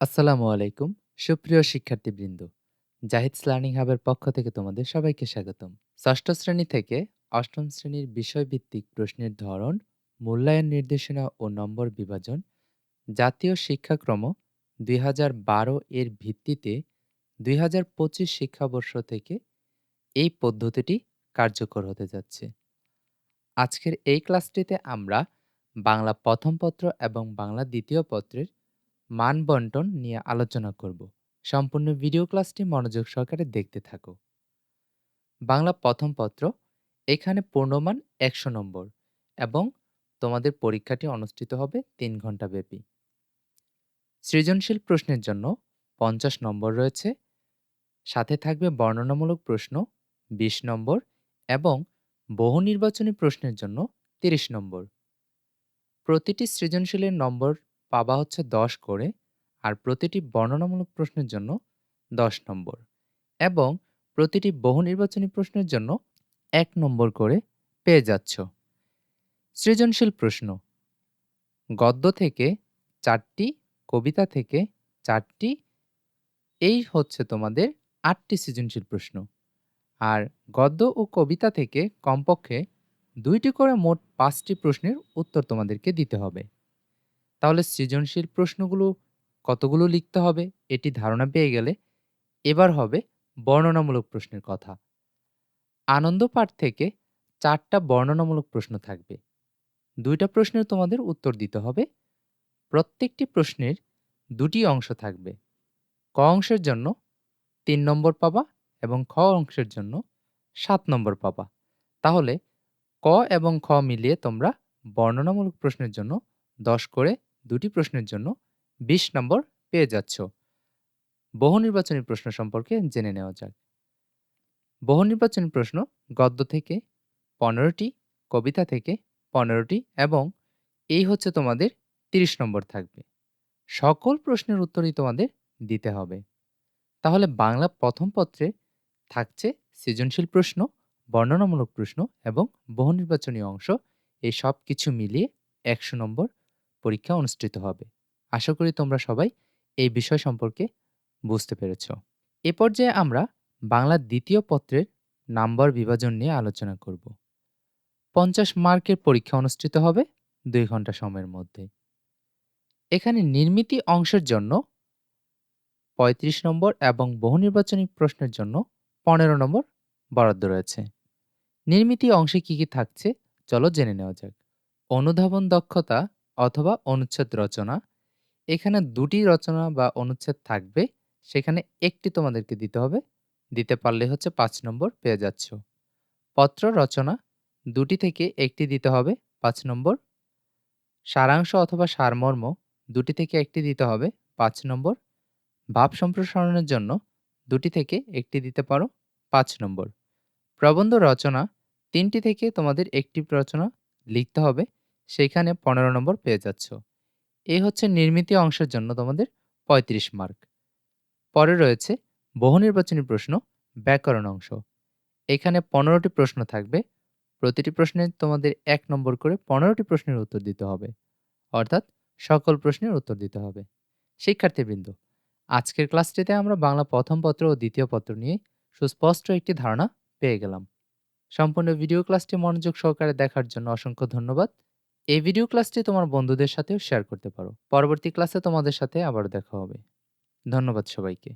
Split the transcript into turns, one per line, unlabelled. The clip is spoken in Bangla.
আসসালামু আলাইকুম, সুপ্রিয় শিক্ষার্থীবৃন্দ। জাহিদস লার্নিং হাবের পক্ষ থেকে তোমাদের সবাইকে স্বাগতম। ষষ্ঠ শ্রেণি থেকে অষ্টম শ্রেণির বিষয়ভিত্তিক প্রশ্নের ধরন, মূল্যায়ন নির্দেশনা ও নম্বর বিভাজন, জাতীয় শিক্ষাক্রম দুই হাজার বারো এর ভিত্তিতে দুই হাজার পঁচিশ শিক্ষাবর্ষ থেকে এই পদ্ধতিটি কার্যকর হতে যাচ্ছে। আজকের এই ক্লাসটিতে আমরা বাংলা প্রথম পত্র এবং বাংলা দ্বিতীয় পত্রের মান বন্টন নিয়ে আলোচনা করব। সম্পূর্ণ ভিডিও ক্লাসটি মনোযোগ সহকারে দেখতে থাকো। বাংলা প্রথম পত্র, এখানে পূর্ণমান একশো নম্বর এবং তোমাদের পরীক্ষাটি অনুষ্ঠিত হবে তিন ঘণ্টা ব্যাপী। সৃজনশীল প্রশ্নের জন্য পঞ্চাশ নম্বর রয়েছে। সাথে থাকবে বর্ণনামূলক প্রশ্ন ২০ নম্বর এবং বহু নির্বাচনী প্রশ্নের জন্য ৩০ নম্বর। প্রতিটি সৃজনশীলের নম্বর পাবা হচ্ছে দশ করে আর প্রতিটি বর্ণনামূলক প্রশ্নের জন্য দশ নম্বর এবং প্রতিটি বহু নির্বাচনী প্রশ্নের জন্য এক নম্বর করে পেয়ে যাচ্ছ। সৃজনশীল প্রশ্ন। গদ্য থেকে চারটি, কবিতা থেকে চারটি, এই হচ্ছে তোমাদের আটটি সৃজনশীল প্রশ্ন। আর গদ্য ও কবিতা থেকে কমপক্ষে দুইটি করে মোট পাঁচটি প্রশ্নের উত্তর তোমাদেরকে দিতে হবে। তাহলে সৃজনশীল প্রশ্নগুলো কতগুলো লিখতে হবে? এটি ধারণা পেয়ে গেলে। এবার হবে বর্ণনামূলক প্রশ্নের কথা। আনন্দ পাঠ থেকে চারটা বর্ণনামূলক প্রশ্ন থাকবে। দুইটা প্রশ্নের তোমাদের উত্তর দিতে হবে। প্রত্যেকটি প্রশ্নের দুটি অংশ থাকবে। ক অংশের জন্য তিন নম্বর পাবা এবং খ অংশের জন্য সাত নম্বর পাবা। তাহলে ক এবং খ মিলিয়ে তোমরা বর্ণনামূলক প্রশ্নের জন্য দশ করে দুটি প্রশ্নের জন্য ২০ নম্বর পেয়ে যাচ্ছ। বহু নির্বাচনী প্রশ্ন সম্পর্কে জেনে নেওয়া যাক। বহু নির্বাচনী প্রশ্ন গদ্য থেকে পনেরোটি, কবিতা থেকে পনেরোটি এবং এই হচ্ছে তোমাদের ৩০ নম্বর থাকবে। সকল প্রশ্নের উত্তরই তোমাদের দিতে হবে। তাহলে বাংলা প্রথম পত্রে থাকছে সৃজনশীল প্রশ্ন, বর্ণনামূলক প্রশ্ন এবং বহু নির্বাচনী অংশ, এই সব কিছু মিলিয়ে একশো নম্বর পরীক্ষা অনুষ্ঠিত হবে। আশা করি তোমরা সবাই এই বিষয় সম্পর্কে বুঝতে পেরেছ। এ পর্যায়ে আমরা বাংলার দ্বিতীয় পত্রের নাম্বার বিভাজন নিয়ে আলোচনা করব। পঞ্চাশ মার্কের পরীক্ষা অনুষ্ঠিত হবে দুই ঘণ্টা সময়ের মধ্যে। এখানে নির্মিতি অংশের জন্য ৩৫ নম্বর এবং বহু নির্বাচনী প্রশ্নের জন্য পনেরো নম্বর বরাদ্দ রয়েছে। নির্মিতি অংশে কি কি থাকছে চলো জেনে নেওয়া যাক। অনুধাবন দক্ষতা অথবা অনুচ্ছেদ রচনা। এখানে দুটি রচনা বা অনুচ্ছেদ থাকবে, সেখানে একটি তোমাদেরকে দিতে হবে। দিতে পারলে হচ্ছে পাঁচ নম্বর পেয়ে যাচ্ছ। পত্র রচনা, দুটি থেকে একটি দিতে হবে, পাঁচ নম্বর। সারাংশ অথবা সারমর্ম, দুটি থেকে একটি দিতে হবে, পাঁচ নম্বর। ভাব সম্প্রসারণের জন্য, দুটি থেকে একটি দিতে পারো, পাঁচ নম্বর। প্রবন্ধ রচনা, তিনটি থেকে তোমাদের একটি রচনা লিখতে হবে সেইখানে পনেরো নম্বর পেয়ে যাচ্ছ। এই হচ্ছে নির্মিতি অংশের জন্য তোমাদের ৩৫ মার্ক পরে রয়েছে বহু নির্বাচনী প্রশ্ন, ব্যাকরণ অংশ। এখানে পনেরোটি প্রশ্ন থাকবে। প্রতিটি প্রশ্নে তোমাদের এক নম্বর করে পনেরোটি প্রশ্নের উত্তর দিতে হবে। অর্থাৎ সকল প্রশ্নের উত্তর দিতে হবে। শিক্ষার্থীবৃন্দ, আজকের ক্লাসটিতে আমরা বাংলা প্রথম পত্র ও দ্বিতীয় পত্র নিয়ে সুস্পষ্ট একটি ধারণা পেয়ে গেলাম। সম্পূর্ণ ভিডিও ক্লাসটি মনোযোগ সহকারে দেখার জন্য অসংখ্য ধন্যবাদ। এই ভিডিও ক্লাসটি তোমার বন্ধুদের সাথেও শেয়ার করতে পারো। পরবর্তী ক্লাসে তোমাদের সাথে আবার দেখা হবে। ধন্যবাদ সবাইকে।